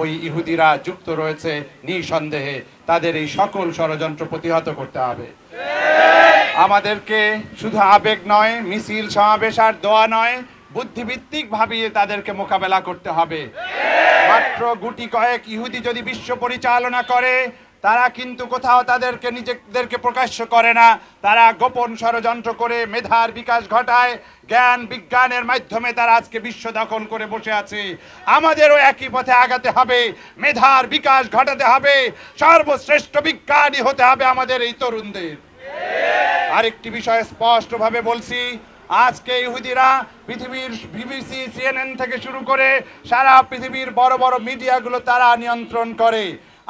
ওই ইহুদিরা যুক্ত রয়েছে নিঃসন্দেহে। তাদের এই সকল ষড়যন্ত্র প্রতিহত করতে হবে। আমাদেরকে শুধু আবেগ নয়, মিছিল সমাবেশ আর দোয়া নয় বুদ্ধিভিত্তিক ভাবিয়ে তাদেরকে মোকাবেলা করতে হবে। মাত্র গুটি কয়েক ইহুদি যদি বিশ্ব পরিচালনা করে তারা কিন্তু কোথাও তাদেরকে নিজেদেরকে প্রকাশ্য করে না। তারা গোপন ষড়যন্ত্র করে মেধার বিকাশ ঘটায়। জ্ঞান বিজ্ঞানের মাধ্যমে তারা আজকে বিশ্ব দখল করে বসে আছে। আমাদেরও একই পথে আগাতে হবে। মেধার বিকাশ ঘটাতে হবে। সর্বশ্রেষ্ঠ বিজ্ঞানী হতে হবে আমাদের এই তরুণদের। আরেকটি বিষয় স্পষ্টভাবে বলছি, আজকে ইহুদিরা পৃথিবীর বিবিসি, সিএনএন থেকে শুরু করে সারা পৃথিবীর বড় বড় মিডিয়াগুলো তারা নিয়ন্ত্রণ করে।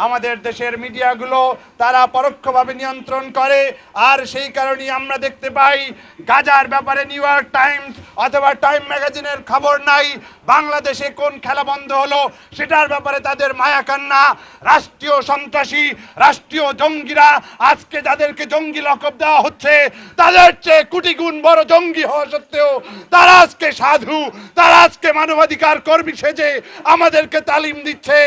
আমাদের দেশের মিডিয়াগুলো তারা পরোক্ষভাবে নিয়ন্ত্রণ করে, আর সেই কারণেই আমরা দেখতে পাই গাজার ব্যাপারে নিউ ইয়র্ক টাইমস অথবা টাইম ম্যাগাজিনের খবর নাই, বাংলাদেশে কোন খেলা বন্ধ হলো সেটার ব্যাপারে তাদের মায়া কান্না রাষ্ট্রীয় সন্ত্রাসী, রাষ্ট্রীয় জঙ্গিরা আজকে যাদেরকে জঙ্গি লকব দেওয়া হচ্ছে, তাদের চেয়ে কোটি গুণ বড় জঙ্গি হওয়া সত্ত্বেও তারা আজকে সাধু, তারা আজকে মানবাধিকার কর্মী সেজে আমাদেরকে তালিম দিচ্ছে।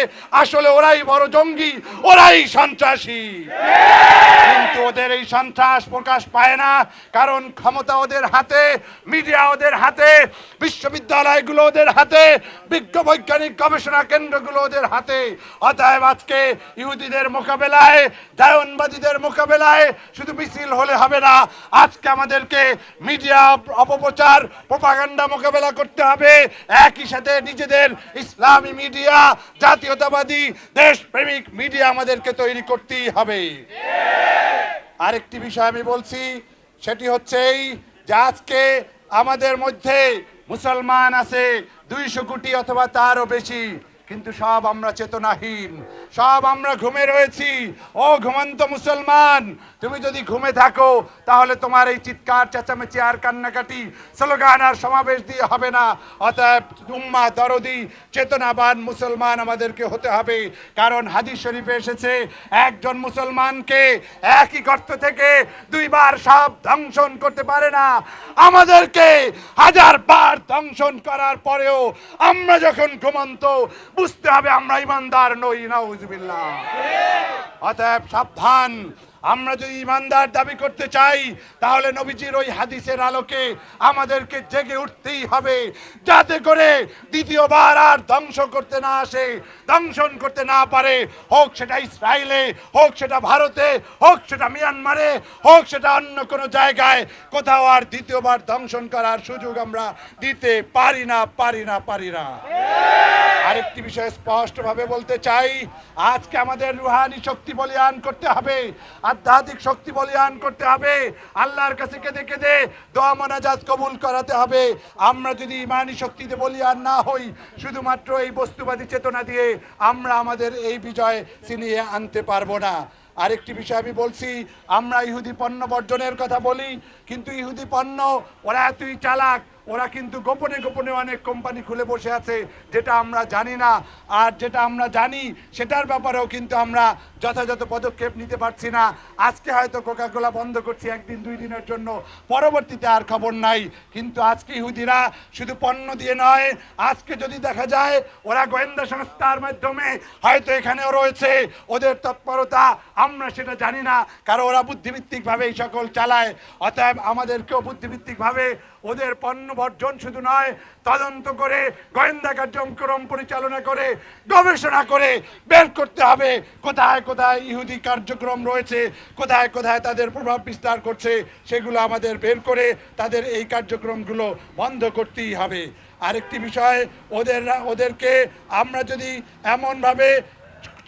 আসলে ওরাই বড় জঙ্গি ওরাই সন্ত্রাসী। কিন্তু ওদের এই সন্ত্রাস প্রকাশ পায় না, কারণ ক্ষমতা ওদের হাতে, মিডিয়া ওদের হাতে, বিশ্ববিদ্যালয়গুলো ওদের হাতে, বিজ্ঞ বৈজ্ঞানিক গবেষণা কেন্দ্রগুলো ওদের হাতে। অতএব আজকে ইহুদিদের মোকাবেলায় দায়নবাদীদের মোকাবেলায় শুধু মিছিল হলে হবে না, আজকে আমাদেরকে মিডিয়া অপপ্রচার, প্রপাগান্ডা মোকাবেলা করতে হবে। একই সাথে নিজেদের ইসলামী মিডিয়া, জাতীয়তাবাদী, দেশপ্রেমিক মিডিয়া আমাদেরকে তৈরি করতেই হবে। আরেকটি বিষয় আমি বলছি, সেটি হচ্ছে এই যে আজকে আমাদের মধ্যে মুসলমান আছে দুইশো কোটি অথবা তারও বেশি। কিন্তু সব আমরা চেতনাহীন, সব আমরা ঘুমে রয়েছি। ও ঘুমন্ত মুসলমান, তুমি যদি ঘুমে থাকো, তাহলে তোমার এই চিৎকার, চেঁচামেচি আর কান্নাকাটি স্লোগান আর সমাবেশ দিয়ে হবে না। অতএব উম্মা, দরদি, চেতনাবান মুসলমান আমাদেরকে হতে হবে। কারণ হাদিস শরীফে এসেছে, একজন মুসলমানকে একই গর্ত থেকে দুইবার সব ধ্বংসন করতে পারে না। আমাদেরকে হাজার বার ধ্বংসন করার পরেও আমরা যখন ঘুমন্ত বুঝতে হবে আমরা ইমানদার নই নাউজুবিল্লাহ। অতএব সাবধান। আমরা যদি ইমানদার দাবি করতে চাই, তাহলে নবীজির ওই হাদিসের আলোকে আমাদেরকে জেগে উঠতেই হবে। যাতে করে দ্বিতীয়বার আর ধ্বংস করতে না আসে দংশন করতে না পারে। হোক সেটা ইসরায়েলে, হোক সেটা ভারতে, হোক সেটা মিয়ানমারে, হোক সেটা অন্য কোনো জায়গায়, কোথাও আর দ্বিতীয়বার দংশন করার সুযোগ আমরা দিতে পারি না পারি না পারি না। আরেকটি বিষয় স্পষ্টভাবে বলতে চাই, আজকে আমাদের রুহানি শক্তি বলিয়ান করতে হবে, আধ্যাত্মিক শক্তি বলিয়ান করতে হবে, আল্লাহর কাছে কেঁদে কেঁদে দোয়া মোনাজাত কবুল করাতে হবে। আমরা যদি ইমানি শক্তিতে বলিয়ান না হই, শুধুমাত্র এই বস্তুবাদী চেতনা দিয়ে আমরা আমাদের এই বিজয় চিনিয়ে আনতে পারব না। আরেকটি বিষয় আমি বলছি, আমরা ইহুদি পণ্য বর্জনের কথা বলি কিন্তু ইহুদি পণ্য, ওরা এতই চালাক, ওরা কিন্তু গোপনে গোপনে অনেক কোম্পানি খুলে বসে আছে, যেটা আমরা জানি না। আর যেটা আমরা জানি, সেটার ব্যাপারেও কিন্তু আমরা যথাযথ পদক্ষেপ নিতে পারছি না। আজকে হয়তো কোকাকোলা বন্ধ করছি একদিন, দুই দিনের জন্য। পরবর্তীতে আর খবর নাই। কিন্তু আজকে ইহুদিরা শুধু পণ্য দিয়ে নয়, আজকে যদি দেখা যায়, ওরা গোয়েন্দা সংস্থার মাধ্যমে হয়তো এখানেও রয়েছে। ওদের তৎপরতা, আমরা সেটা জানি না। কারণ ওরা বুদ্ধিভিত্তিকভাবে এই সকল চালায়। অতএব আমাদেরকেও বুদ্ধিভিত্তিকভাবে ওদের পণ্য বর্জন শুধু নয়, তদন্ত করে গোয়েন্দা কার্যক্রম পরিচালনা করে, গবেষণা করে বের করতে হবে। কোথায় কোথায় ইহুদি কার্যক্রম রয়েছে, কোথায় কোথায় তাদের প্রভাব বিস্তার করছে, সেগুলো আমাদের বের করে তাদের এই কার্যক্রমগুলো বন্ধ করতেই হবে। আরেকটি বিষয়, ওদের ওদেরকে আমরা যদি এমনভাবে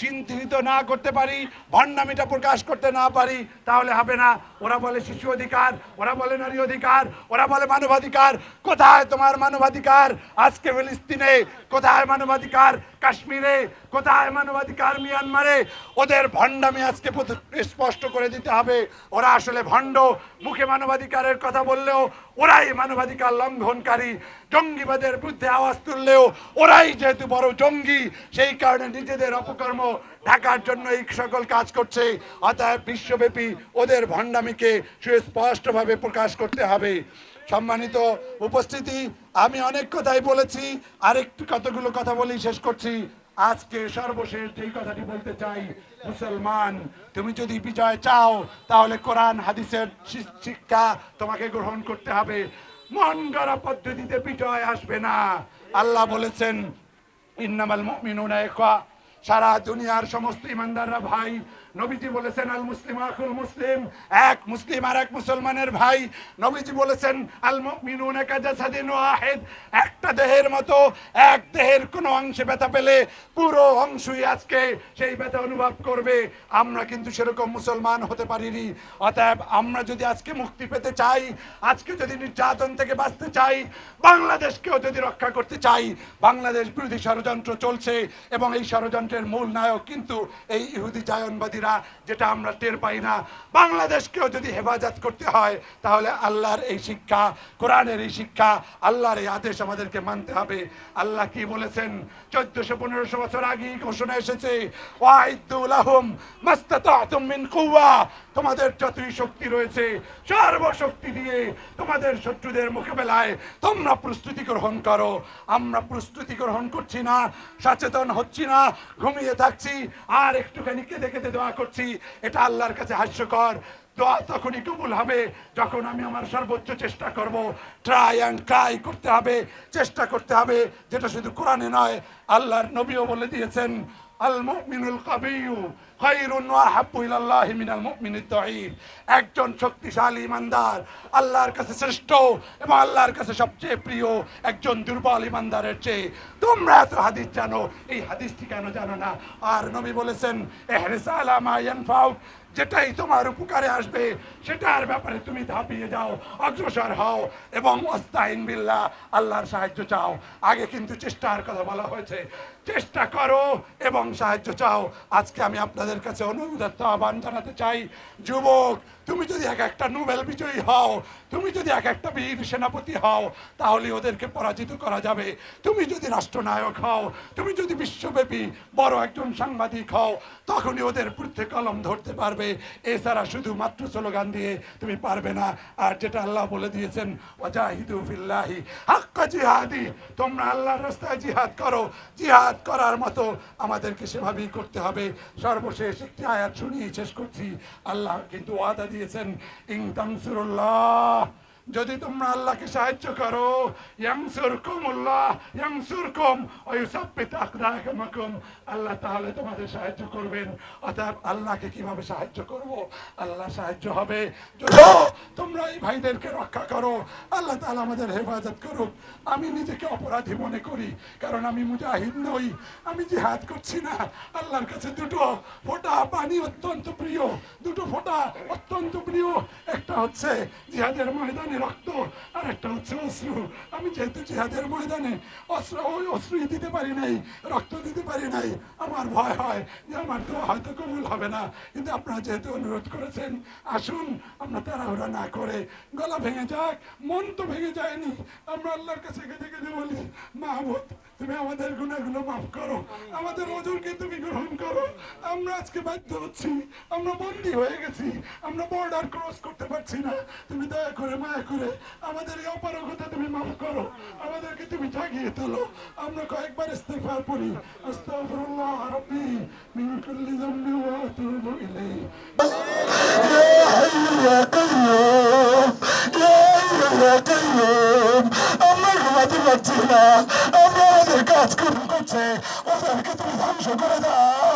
চিন্তিত না করতে পারি, ভণ্ডামিটা প্রকাশ করতে না পারি, তাহলে হবে না। ওরা বলে শিশু অধিকার, ওরা বলে নারী অধিকার, ওরা বলে মানবাধিকার। কোথায় তোমার মানবাধিকার? আজকে ফিলিস্তিনে। কোথায় মানবাধিকার? কাশ্মীরে। কোথায় মানবাধিকার মিয়ানমারে? ওদের ভণ্ড ভণ্ডামি আজকে স্পষ্ট করে দিতে হবে। ওরা আসলে ভণ্ড। মুখে মানবাধিকারের কথা বললেও ওরাই মানবাধিকার লঙ্ঘনকারী। জঙ্গিবাদের বিরুদ্ধে আওয়াজ তুললেও ওরাই যেহেতু বড় জঙ্গি, সেই কারণে নিজেদের অপকর্ম ঢাকার জন্য এই সকল কাজ করছে। অতএব বিশ্বব্যাপী ওদের ভণ্ডামিকে সুস্পষ্টভাবে প্রকাশ করতে হবে। সম্মানিত উপস্থিতি, আমি অনেক কথাই বলেছি, আরেকটু কতগুলো কথা বলেই শেষ করছি। আজকে সর্বশেষ যেই কথাটি বলতে চাই, মুসলমান, তুমি যদি বিজয় চাও, তাহলে কোরআন, হাদিসের শিক্ষা তোমাকে গ্রহণ করতে হবে। মন গড়া পদ্ধতিতে বিজয় আসবে না। আল্লাহ বলেছেন, ইন্নামাল মুমিনুনা ইখওয়া। সারা দুনিয়ার সমস্ত ইমানদাররা ভাই নবীজি বলেছেন, আল মুসলিম আকুল মুসলিম। এক মুসলিম আর এক মুসলমানের ভাই। নবীজি বলেছেন, আল মুমিনুনা কাজাসাদিন ওয়াহিদ। একটা দেহের মতো, এক দেহের কোনো অংশে ব্যথা পেলে পুরো অংশই আজকে সেই ব্যথা অনুভব করবে। আমরা কিন্তু সেরকম মুসলমান হতে পারিনি। অতএব আমরা যদি আজকে মুক্তি পেতে চাই, আজকে যদি নির্যাতন থেকে বাঁচতে চাই, বাংলাদেশকেও যদি রক্ষা করতে চাই, বাংলাদেশ বিরোধী ষড়যন্ত্র চলছে এবং এই ষড়যন্ত্রের মূল নায়ক কিন্তু এই ইহুদি জায়নবাদীরা যেটা আমরা টের পাই না। বাংলাদেশকেও যদি হেফাজত করতে হয়, তাহলে আল্লাহর এই শিক্ষা, কোরআনের এই শিক্ষা, আল্লাহর এই আদেশ আমাদেরকে মানতে হবে। আল্লাহ কি বলেছেন? চোদ্দশো পনেরোশো বছর আগেই ঘোষণা এসেছে তোমাদের যতই শক্তি রয়েছে, সর্বশক্তি দিয়ে তোমাদের শত্রুদের মোকাবেলায় তোমরা প্রস্তুতি গ্রহণ করো। আমরা প্রস্তুতি গ্রহণ করছি না, সচেতন হচ্ছি না, ঘুমিয়ে থাকছি, আর একটুখানি কেঁদে কেঁদে দোয়া করছি, এটা আল্লাহর কাছে হাস্যকর। দোয়া তখনই কবুল হবে, যখন আমি আমার সর্বোচ্চ চেষ্টা করব। ট্রাই অ্যান্ড ট্রাই করতে হবে, চেষ্টা করতে হবে, যেটা শুধু কোরআনে নয়, আল্লাহর নবীও বলে দিয়েছেন মুমিনুল কাবিয়ু খায়রুন ওয়া হাব্বু ইলাল্লাহি মিনাল মুমিনিদ দাঈফ একজন শক্তিশালী ইমানদার আল্লাহর কাছে শ্রেষ্ঠ এবং আল্লাহর কাছে সবচেয়ে প্রিয় একজন দুর্বল ইমানদারের চেয়ে। তোমরা এত হাদিস জানো, এই হাদিসটি কেন জানো না? আর নবী বলেছেন এহরিস আলা মা ইয়ানফাউক যেটাই তোমার উপকারে আসবে, সেটার ব্যাপারে তুমি ধাপিয়ে যাও, অগ্রসর হও এবং অস্তাইন বিল্লাহ, আল্লাহর সাহায্য চাও। আগে কিন্তু চেষ্টার কথা বলা হয়েছে। চেষ্টা করো এবং সাহায্য চাও। আজকে আমি আপনাদের কাছে অনুরোধ আহ্বান জানাতে চাই। যুবক, তুমি যদি এক একটা নোবেল বিজয়ী হও, তুমি যদি এক একটা বীর সেনাপতি হও, তাহলে ওদেরকে পরাজিত করা যাবে। তুমি যদি রাষ্ট্রনায়ক হও, তুমি যদি বিশ্বব্যাপী বড় একজন সাংবাদিক হও, তখনই ওদের বিরুদ্ধে কলম ধরতে পারবে। এছাড়া শুধুমাত্র স্লোগান দিয়ে তুমি পারবে না। আর যেটা আল্লাহ বলে দিয়েছেন, ওয়াজাহিদু ফিল্লাহি হাক্কা জিহাদি। তোমরা আল্লাহর রাস্তায় জিহাদ করো। জিহাদ করার মতো আমাদেরকে সেভাবেই করতে হবে। সর্বশেষ একটি আয়াত শুনিয়ে শেষ করছি। আল্লাহ কিন্তু ওয়াদা দিয়েছেন ইং তানসুরুল্লাহ। যদি তোমরা আল্লাহকে সাহায্য করো আল্লাহ তাহলে তোমাদের সাহায্য করবেন। অতএব আল্লাহকে কীভাবে সাহায্য করব? আল্লাহ সাহায্য হবে। তোমরা এই ভাইদেরকে রক্ষা করো, আল্লাহ তাআলা আমাদের হেফাজত করুক। আমি নিজেকে অপরাধী মনে করি, কারণ আমি মুজাহিদ নই। আমি জিহাদ করছি না। আল্লাহর কাছে দুটো ফোঁটা পানি অত্যন্ত প্রিয়, দুটো ফোঁটা অত্যন্ত প্রিয়। একটা হচ্ছে জিহাদের ময়দানে রক্ত, আর একটা হচ্ছে অশ্রু। আমি যেহেতু জেহাদের ময়দানে অস্ত্র ওই অশ্রুই দিতে পারি নাই, রক্ত দিতে পারি নাই। আমার ভয় হয় যে আমার তো হয়তো কবুল হবে না। কিন্তু আপনারা যেহেতু অনুরোধ করেছেন, আসুন, আমরা তাড়াহুড়া না করে গলা ভেঙে যাক, মন তো ভেঙে যায়নি। আমরা আল্লাহর কাছে কেঁদে কেঁদে বলি মাহবুদ তুমি আমাদের গুণাগুলো মাফ করো। আমাদের ওজনকে তুমি গ্রহণ করো। আমরা আজকে বাধ্য হচ্ছি। আমরা বন্দি হয়ে গেছি। আমরা বর্ডার ক্রস করতে পারছি না। তুমি দয়া করে মায়া করে আমাদের এই অপারগতা তুমি মাফ করো। আমাদেরকে তুমি জাগিয়ে তোলো। আমরা কয়েকবার ইস্তেগফার পড়ি। আস্তাগফিরুল্লাহ ওয়া আমরা আমাদের কাজ করছে ওদেরকে তুমি ধ্বংস করে দাও।